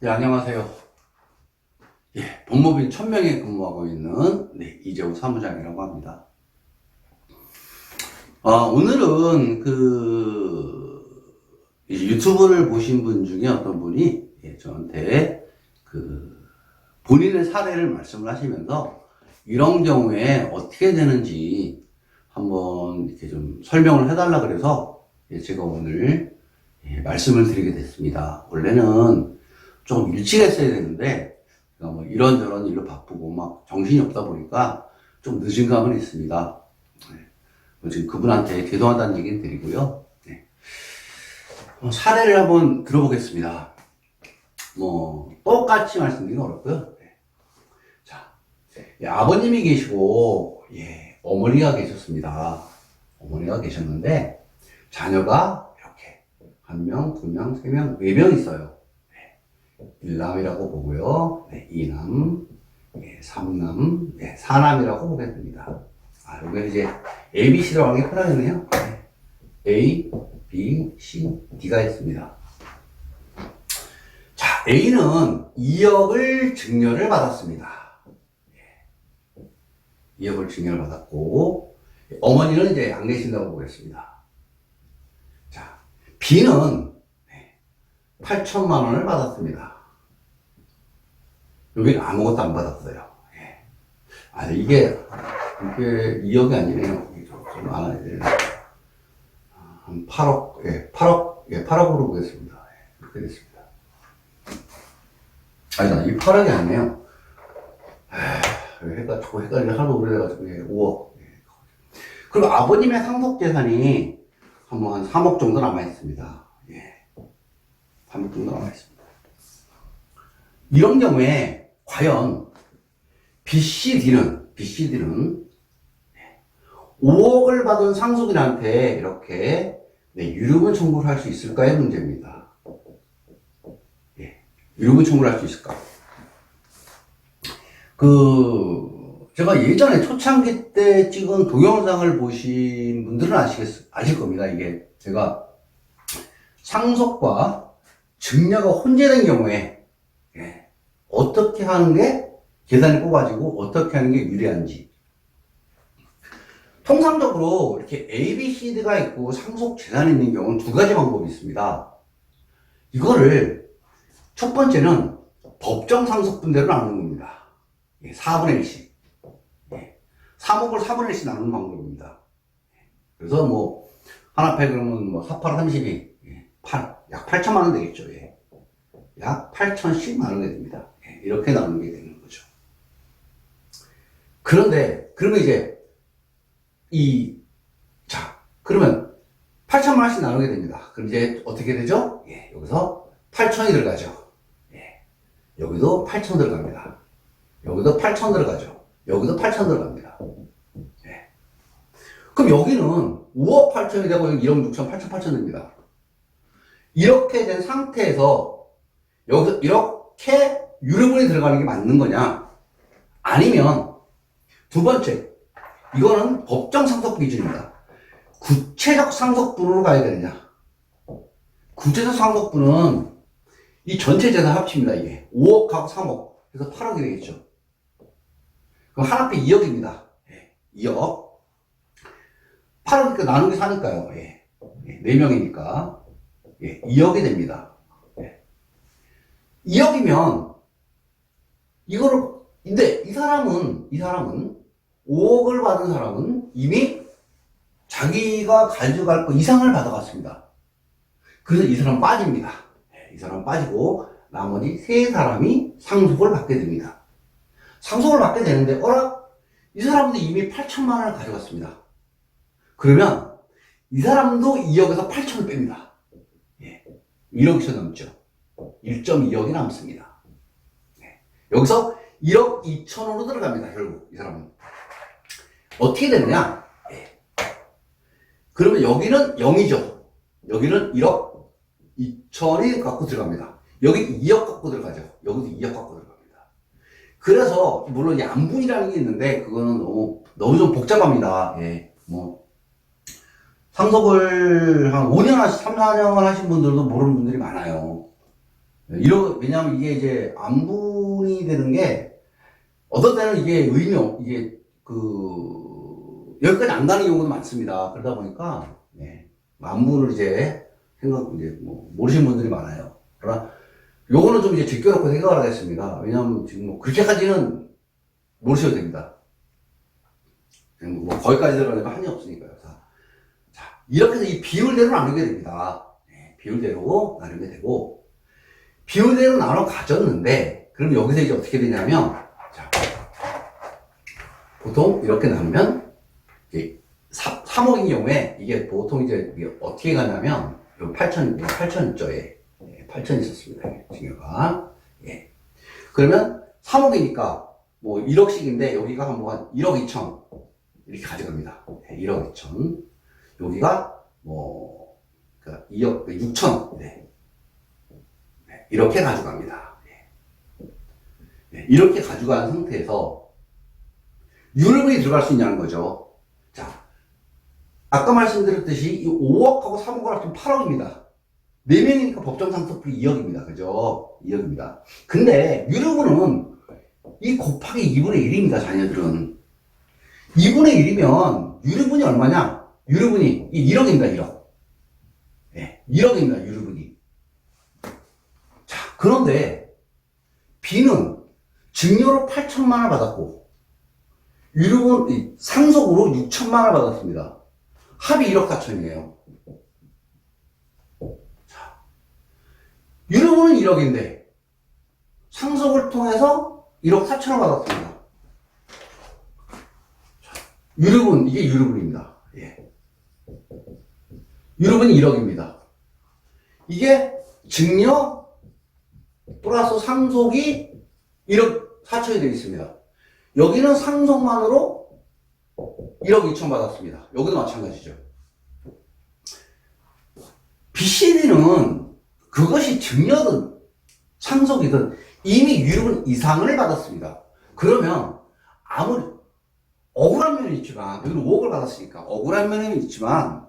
네, 안녕하세요. 예, 법무빈 1000명에 근무하고 있는 네, 이재호 사무장이라고 합니다. 아, 오늘은 그 유튜브를 보신 분 중에 어떤 분이 예, 저한테 그 본인의 사례를 말씀을 하시면서 이런 경우에 어떻게 되는지 한번 이렇게 좀 설명을 해달라 그래서 예, 제가 오늘 예, 말씀을 드리게 됐습니다. 원래는 조금 일찍 했어야 되는데 제가 뭐 이런저런 일로 바쁘고 막 정신이 없다 보니까 좀 늦은 감은 있습니다. 네. 뭐 지금 그분한테 죄송하다는 얘기는 드리고요. 네. 어, 사례를 한번 들어보겠습니다. 뭐 똑같이 말씀드리긴 어렵고요. 네. 자, 예, 아버님이 계시고 예, 어머니가 계셨습니다. 어머니가 계셨는데 자녀가 이렇게 한 명, 두 명, 세 명, 네 명 있어요. 일남이라고 보고요. 네, 이남, 네, 삼남, 네, 사남이라고 보겠습니다. 아, 여기 이제 A, B, C라고 하기 편하겠네요. 네. A, B, C, D가 있습니다. 자, A는 2억을 증여를 받았습니다. 예. 2억을 증여를 받았고, 어머니는 이제 안 계신다고 보겠습니다. 자, B는 8천만 원을 받았습니다. 여기는 아무것도 안 받았어요. 예. 아, 이게, 이게 2억이 아니네요. 좀, 좀 많아야 되네. 아, 한 8억, 예, 8억, 예, 8억으로 보겠습니다. 예, 그렇게 됐습니다. 아니다, 이 8억이 아니에요. 에휴, 해가, 저 헷갈리 하도 오래돼가지고, 예, 5억. 예. 그리고 아버님의 상속 재산이 한, 뭐, 한 3억 정도 남아있습니다. 예. 3억 정도 남아있습니다. 이런 경우에, 과연, BCD는, BCD는, 5억을 받은 상속인한테 이렇게, 네, 유류분 청구를 할 수 있을까의 문제입니다. 예, 유류분 청구를 할 수 있을까? 그, 제가 예전에 초창기 때 찍은 동영상을 보신 분들은 아시겠, 아실 겁니다. 이게 제가 상속과 증여가 혼재된 경우에 예, 어떻게 하는 게 계산이 뽑아지고 어떻게 하는 게 유리한지 통상적으로 이렇게 A, B, C, D가 있고 상속 재산이 있는 경우는 두 가지 방법이 있습니다. 이거를 첫 번째는 법정 상속분대로 나누는 겁니다. 예, 4분의 1씩. 예, 3억을 4분의 1씩 나누는 방법입니다. 그래서 뭐, 하나 패 그러면 뭐, 4, 8, 32, 예, 8, 약 8천만 원 되겠죠. 예. 약 8천씩 나누게 됩니다. 예, 이렇게 나누게 되는 거죠. 그런데, 그러면 이제, 이, 자, 그러면 8천만 원씩 나누게 됩니다. 그럼 이제 어떻게 되죠? 예, 여기서 8천이 들어가죠. 예, 여기도 8천 들어갑니다. 여기도 8천 들어가죠. 여기도 8천 들어갑니다. 예. 그럼 여기는 5억 8천이 되고 여기 1억 6천 8천 8천 됩니다. 이렇게 된 상태에서 여기서 이렇게 유류분이 들어가는 게 맞는 거냐? 아니면 두 번째, 이거는 법정 상속분 기준입니다. 구체적 상속분으로 가야 되느냐? 구체적 상속분은 이 전체 재산 합치입니다, 이게. 5억하고 3억. 그래서 8억이 되겠죠. 그럼 하나ppe 2억입니다. 예, 2억. 8억이니까 나누기 사니까요. 예. 예, 4명이니까. 예, 2억이 됩니다. 예. 2억이면, 이거를, 근데 이 사람은, 이 사람은 5억을 받은 사람은 이미 자기가 가져갈 거 이상을 받아갔습니다. 그래서 이 사람 빠집니다. 예, 이 사람 빠지고 나머지 세 사람이 상속을 받게 됩니다. 상속을 받게 되는데 어라? 이 사람도 이미 8천만 원을 가져갔습니다. 그러면 이 사람도 2억에서 8천을 뺍니다. 예, 1억이 넘죠. 1.2억이 남습니다. 예, 여기서 1억 2천으로 들어갑니다. 결국 이 사람은. 어떻게 되느냐? 예. 그러면 여기는 0이죠. 여기는 1억 2천이 갖고 들어갑니다. 여기 2억 갖고 들어가죠. 여기도 2억 갖고 들어갑니다. 그래서 물론 양분이라는 게 있는데 그거는 너무 너무 좀 복잡합니다. 예. 뭐 상속을 한 5년 하시 3, 4년 하신 분들도 모르는 분들이 많아요. 이러, 왜냐면 이게 이제 안분이 되는 게, 어떤 때는 이게 의미, 없, 이게, 그, 여기까지 안 가는 경우도 많습니다. 그러다 보니까, 네. 안분을 이제, 생각, 이제, 뭐, 모르시는 분들이 많아요. 그러나, 요거는 좀 이제 제껴놓고 생각을 하겠습니다. 왜냐면 지금 뭐, 그렇게까지는 모르셔도 됩니다. 뭐, 거기까지 들어가니까 한이 없으니까요. 자, 자, 이렇게 해서 이 비율대로 나누게 됩니다. 네, 비율대로 나누게 되고, 비율대로 나눠 가졌는데, 그럼 여기서 이제 어떻게 되냐면, 자, 보통 이렇게 나누면, 이제 3, 3억인 경우에, 이게 보통 이제 이게 어떻게 가냐면, 요 8천, 8천 조에, 8천 있었습니다. 증여가. 예. 그러면 3억이니까, 뭐 1억씩인데, 여기가 한 뭐 한 1억 2천, 이렇게 가져갑니다. 네, 1억 2천. 여기가 뭐, 그 2억 6천. 네. 네, 이렇게 가져갑니다. 네. 네, 이렇게 가져간 상태에서 유럽이 들어갈 수 있냐는 거죠. 자, 아까 말씀드렸듯이 이 5억하고 3억을 합치면 8억입니다. 4명이니까 법정 상속비 2억입니다. 그죠? 2억입니다. 근데 유럽은 이 곱하기 2분의 1입니다. 자녀들은. 2분의 1이면 유류분이 얼마냐? 유류분이 1억입니다, 1억. 예, 1억입니다, 유류분이. 자, 그런데 B는 증여로 8천만 원 받았고 유류분 이 상속으로 6천만 원 받았습니다. 합이 1억 4천이에요. 자, 유류분은 1억인데 상속을 통해서 1억 4천을 받았습니다. 유럽은 이게 유럽입니다. 예. 유럽은 1억입니다. 이게 증여 플러스 상속이 1억 4천이 되어 있습니다. 여기는 상속만으로 1억 2천 받았습니다. 여기도 마찬가지죠. BCD는 그것이 증여든 상속이든 이미 유럽은 이상을 받았습니다. 그러면 아무리 억울한 면이 있지만, 여기는 5억을 받았으니까 억울한 면은 있지만,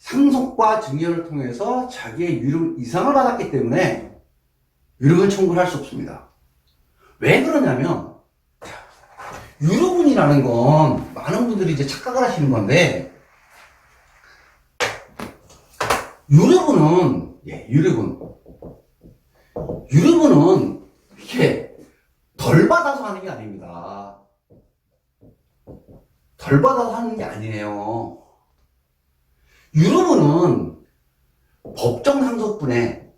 상속과 증여를 통해서 자기의 유름 이상을 받았기 때문에 유름을 청구를 할 수 없습니다. 왜 그러냐면, 유럽분이라는 건 많은 분들이 이제 착각을 하시는 건데, 유럽분은, 예, 유럽분. 유럽분은 이렇게 덜 받아서 하는 게 아닙니다. 덜 받아서 하는 게 아니에요. 유럽은 법정 상속분의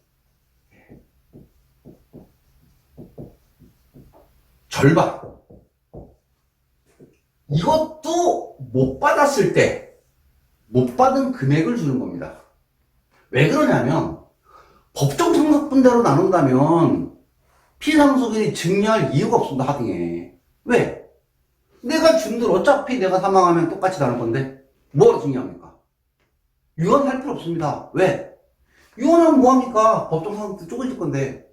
절반. 이것도 못 받았을 때 못 받은 금액을 주는 겁니다. 왜 그러냐면 법정 상속분대로 나눈다면 피상속인이 증여할 이유가 없습니다. 하등에. 왜? 내가 준들 어차피 내가 사망하면 똑같이 나눌 건데 뭐가 중요합니까? 유언할 필요 없습니다. 왜? 유언하면 뭐합니까? 법정 상속도 쪼개질 건데.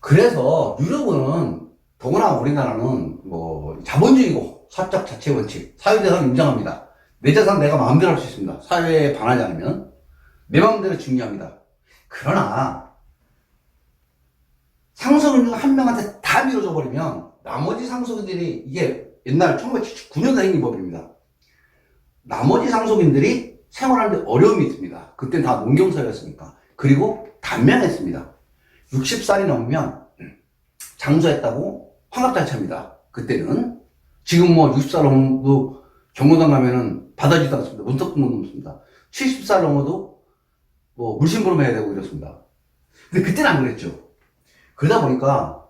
그래서 유럽은 더구나 우리나라는 뭐 자본주의고 사적 자체 원칙, 사유재산 인정합니다. 내 재산 내가 마음대로 할 수 있습니다. 사회에 반하지 않으면 내 마음대로 중요합니다. 그러나 상속인들 한 명한테 다 밀어줘 버리면 나머지 상속인들이 이게 옛날 1979년도 생긴 법입니다. 나머지 상속인들이 생활하는데 어려움이 있습니다. 그땐 다 농경사였으니까. 그리고 단명했습니다. 60살이 넘으면 장수했다고 환갑잔치합니다. 그때는. 지금 뭐 60살 넘어도 경로당 가면은 받아주지도 않습니다. 문턱도 못 넘습니다. 70살 넘어도 뭐 물심부름 해야 되고 이렇습니다. 근데 그때는 안 그랬죠. 그러다 보니까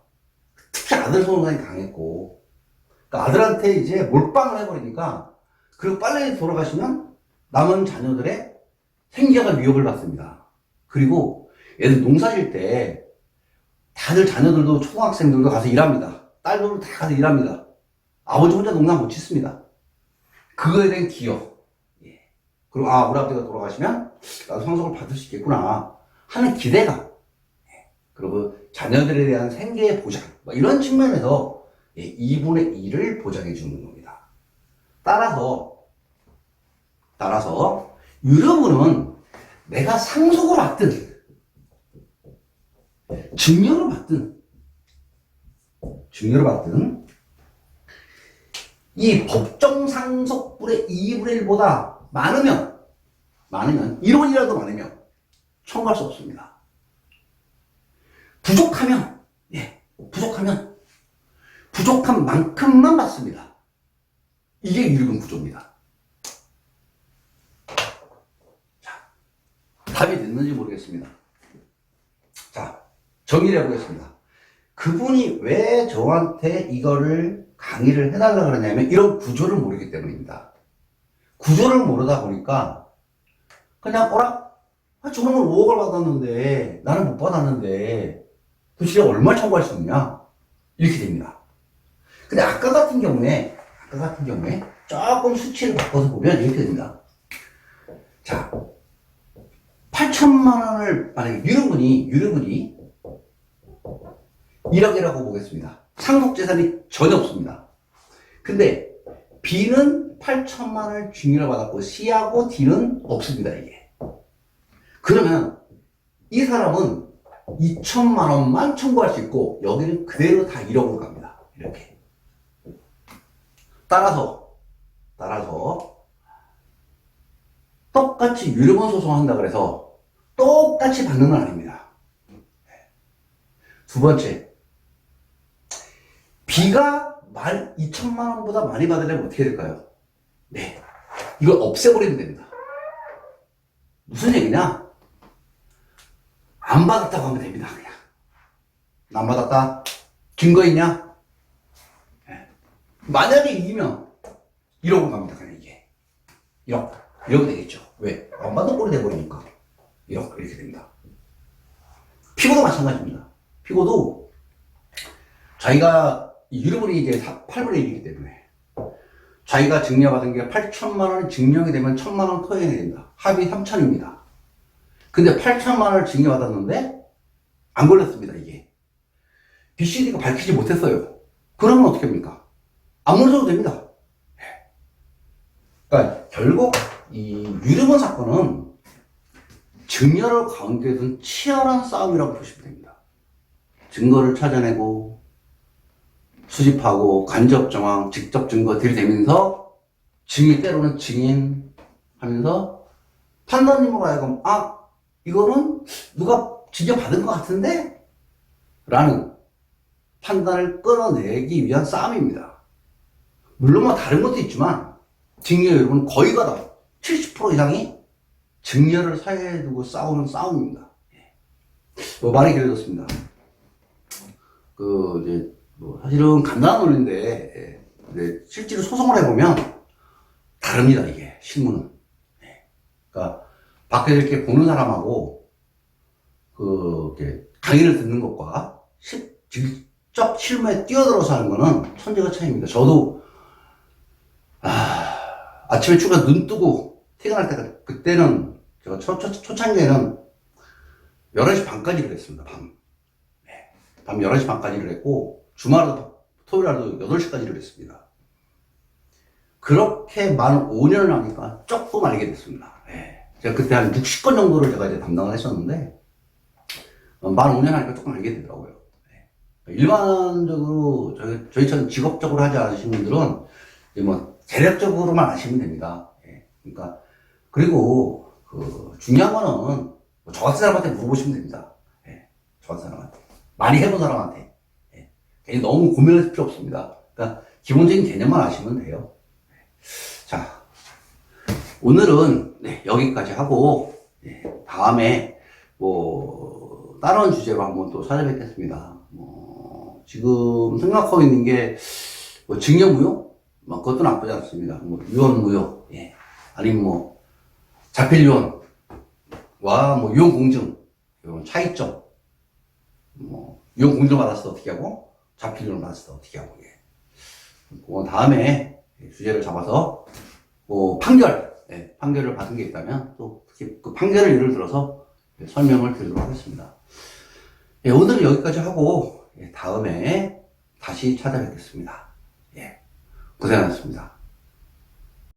특히 아들 소원관이 강했고 그러니까 아들한테 이제 몰빵을 해버리니까 그리고 빨리 돌아가시면 남은 자녀들의 생계가 위협을 받습니다. 그리고 얘들 농사질 때 다들 자녀들도 초등학생들도 가서 일합니다. 딸들도 다 가서 일합니다. 아버지 혼자 농사 못 짓습니다. 그거에 대한 기여. 예. 그리고 아 우리 아버지가 돌아가시면 나도 상속을 받을 수 있겠구나 하는 기대감. 예. 그리고 자녀들에 대한 생계의 보장. 뭐 이런 측면에서 예, 2분의 1을 보장해 주는 겁니다. 따라서 따라서 유럽은 내가 상속을 받든 증여를 받든, 증여를 받든, 이 법정 상속분의 2분의 1보다 많으면, 많으면, 1원이라도 많으면 청구할 수 없습니다. 부족하면, 예, 부족하면, 부족한 만큼만 받습니다. 이게 유류금 구조입니다. 자, 답이 됐는지 모르겠습니다. 자, 정리를 해보겠습니다. 그분이 왜 저한테 이거를 강의를 해달라 그러냐면 이런 구조를 모르기 때문입니다. 구조를 모르다 보니까 그냥 어라? 아, 저놈은 5억을 받았는데 나는 못 받았는데 도대체 얼마 청구할 수 있냐? 이렇게 됩니다. 근데 아까 같은 경우에 아까 같은 경우에 조금 수치를 바꿔서 보면 이렇게 됩니다. 자, 8천만 원을 만약에 유류분이 유류분이 1억이라고 보겠습니다. 상속 재산이 전혀 없습니다. 근데 B는 8천만 원을 중요를 받았고 C하고 D는 없습니다, 이게. 그러면 이 사람은 2천만 원만 청구할 수 있고 여기는 그대로 다 1억으로 갑니다. 이렇게. 따라서 따라서 똑같이 유료분 소송한다 그래서 똑같이 받는 건 아닙니다. 두 번째, B가 만 2천만 원보다 많이 받으려면 어떻게 될까요? 네, 이걸 없애버리면 됩니다. 무슨 얘기냐? 안 받았다고 하면 됩니다. 그냥 안 받았다. 증거 있냐? 네. 만약에 이기면 1억으로 갑니다. 그냥 이게 1억 이렇게 되겠죠. 왜? 안 받은 꼴이 돼버리니까 1억 이렇게 됩니다. 피고도 마찬가지입니다. 피고도 자기가 유류분이 이제 8분의 1이기 때문에 자기가 증여받은 게 8천만 원이 증명이 되면 1천만 원 토해야 됩니다. 합의 3천입니다. 근데 8천만 원을 증여받았는데 안 걸렸습니다, 이게. BCD가 밝히지 못했어요. 그러면 어떻게 합니까? 안 물어줘도 됩니다. 그러니까 결국 이 유류분 사건은 증여를 관계된 치열한 싸움이라고 보시면 됩니다. 증거를 찾아내고 수집하고 간접 정황, 직접 증거 들이대면서 증인 때로는 증인 하면서 판단님으로 하여금 아 이거는 누가 증여 받은 것 같은데 라는 판단을 끌어내기 위한 싸움입니다. 물론 뭐 다른 것도 있지만 증여 여러분 거의 가 다 70% 이상이 증여를 사회에 두고 싸우는 싸움입니다. 예. 뭐 말이 길어졌습니다. 그 이제 뭐 사실은 간단한 논리인데 예. 근데 실제로 소송을 해보면 다릅니다 이게 실무는. 예. 그러니까 밖에 이렇게 보는 사람하고 그 이렇게 강의를 듣는 것과 실, 직접 실무에 뛰어들어서 하는 거는 천재가 차이입니다. 저도 아, 아침에 출근 눈 뜨고 퇴근할 때가 그때는 제가 초, 초, 초창기에는 11시 반까지 를 했습니다. 밤. 네. 밤 11시 반까지 를 했고 주말에도 토요일 날도 8시까지 를 했습니다. 그렇게 만 5년을 하니까 조금 알게 됐습니다. 네. 제가 그때 한 60건 정도를 제가 이제 담당을 했었는데 어, 만 5년 하니까 조금 알게 되더라고요. 네. 일반적으로 저희, 저희처럼 직업적으로 하지 않으신 분들은 뭐 대략적으로만 아시면 됩니다. 예. 그러니까 그리고 그 중요한 거는 뭐저 같은 사람한테 물어보시면 됩니다. 예. 저 같은 사람한테 많이 해본 사람한테 예. 괜히 너무 고민할 필요 없습니다. 그러니까 기본적인 개념만 아시면 돼요. 예. 자 오늘은 네, 여기까지 하고 예, 다음에 뭐 다른 주제로 한번 또 찾아뵙겠습니다. 뭐 지금 생각하고 있는 게 뭐 증여무효 뭐 그것도 나쁘지 않습니다. 뭐 유언 무효, 예. 아니면 뭐 자필 유언과 뭐 유언 공증 이런 차이점, 뭐 유언 공증 받았을 때 어떻게 하고 자필 유언 받았을 때 어떻게 하고 예. 그건 다음에 주제를 잡아서 뭐 판결, 예. 판결을 받은 게 있다면 또 특히 그 판결을 예를 들어서 설명을 드리도록 하겠습니다. 예, 오늘은 여기까지 하고 예, 다음에 다시 찾아뵙겠습니다. 예. 고생하셨습니다.